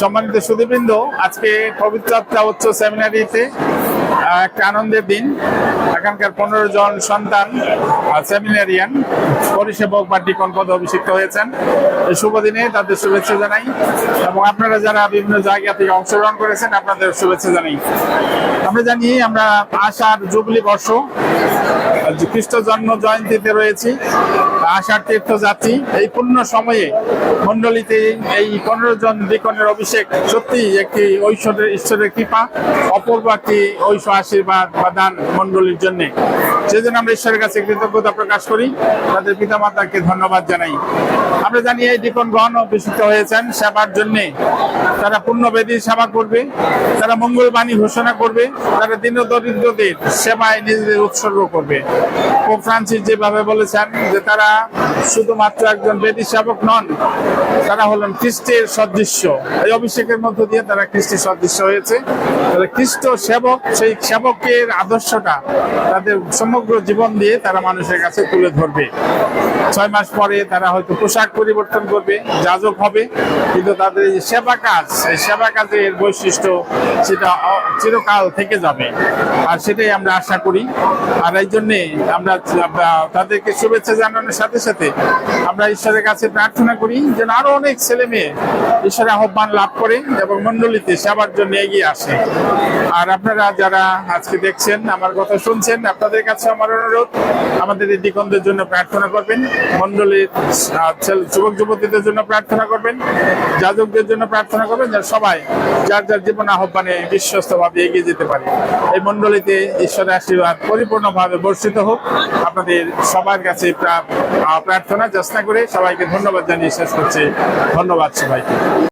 সম্মানিত সুদীবৃন্দ আজকে পবিত্রাত্মা উচ্চ সেমিনারিতে একটা আনন্দের দিন। এখানকার পনেরো জন সন্তান সেমিনারিয়ান, পরিষেবক বা টিকন পদে অভিষিক্ত হয়েছেন। এই শুভ দিনে তাদের শুভেচ্ছা জানাই এবং আপনারা যারা বিভিন্ন জায়গা থেকে অংশগ্রহণ করেছেন, আপনাদের শুভেচ্ছা জানাই। আমরা জানি আমরা আষাঢ় জুবলি বর্ষ খ্রিস্ট জন্ম জয়ন্তীতে রয়েছি। আষাঢ় যাচ্ছি এই পূর্ণ সময়ে মন্ডলীতে এই পনেরো জন বিকনের অভিষেক সত্যি একটি ঐশ্বরের, ঈশ্বরের কৃপা, অপূর্ব একটি ঐশ্ব আশীর্বাদ বা দান মন্ডলীর জন্য। সেই জন্য আমরা ঈশ্বরের কাছে কৃতজ্ঞতা প্রকাশ করি। তাদের পিতামাতাকে ধন্যবাদ জানাই। আমরা জানি এই ডিকনগণ অভিষিক্ত হয়েছেন। সেবার জন্য তারা পূর্ণবেদী সেবা করবে। তারা মঙ্গলবাণী ঘোষণা করবে। তারা দিন দরিদ্রদের সেবায় নিজেদের উৎসর্গ করবে। পোপ ফ্রান্সিস যেভাবে বলেছেন যে তারা শুধুমাত্র একজন বেদী সেবক নন, তারা হলেন খ্রিস্টের সদৃশ্য। এই অভিষেকের মধ্য দিয়ে তারা খ্রিস্টের সদৃশ্য হয়েছে। তাহলে খ্রিস্ট সেবক, সেই সেবকের আদর্শটা তাদের সমগ্র জীবন দিয়ে তারা মানুষের কাছে তুলে ধরবে। ছয় মাস পরে তারা হয়তো পোশাক পরিবর্তন করবে, যাজক হবে, কিন্তু তাদের যে সেবা কাজ, এই সেবা কাজের বৈশিষ্ট্য সেটা চিরকাল থেকে যাবে। আর সেটাই আমরা আশা করি। আর এই জন্যে আমরা তাদেরকে শুভেচ্ছা জানানোর সাথে সাথে আমরা ঈশ্বরের কাছে প্রার্থনা করি যেন আরও অনেক ছেলে মেয়ে ঈশ্বরের আহ্বান লাভ করে এবং মন্ডলীতে সেবার জন্য এগিয়ে আসে। আর আপনারা যারা আজকে দেখছেন, আমার কথা শুনছেন, আপনাদের কাছে আমার অনুরোধ। আমাদের এই জন্য প্রার্থনা করবেন। মন্ডলীর যুবক, যুবতীদের জন্য প্রার্থনা করবেন। যাজকদের জন্য প্রার্থনা করবেন যেন সবাই যার যার জীবন আহ্বানে বিশ্বস্তভাবে এগিয়ে যেতে পারে। এই মন্ডলীতে ঈশ্বরের আশীর্বাদ পরিপূর্ণভাবে বর্ষিত হোক। আপনাদের সবার কাছে প্রা- প্রার্থনা চেষ্টা করে সবাইকে ধন্যবাদ জানিয়ে শেষ করছি। ধন্যবাদ সবাইকে।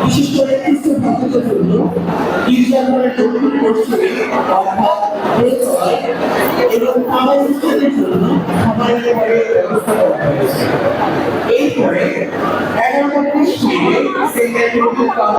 বিশেষ করে খ্রিস্ট ভক্তদের জন্য গির্জাঘরের দক্ষিণ পশ্চিমে অর্থাৎ এবং আমার অনুষ্ঠানের জন্য খাবারের এগারোটা ত্রিশ মিনিটে সেন্টার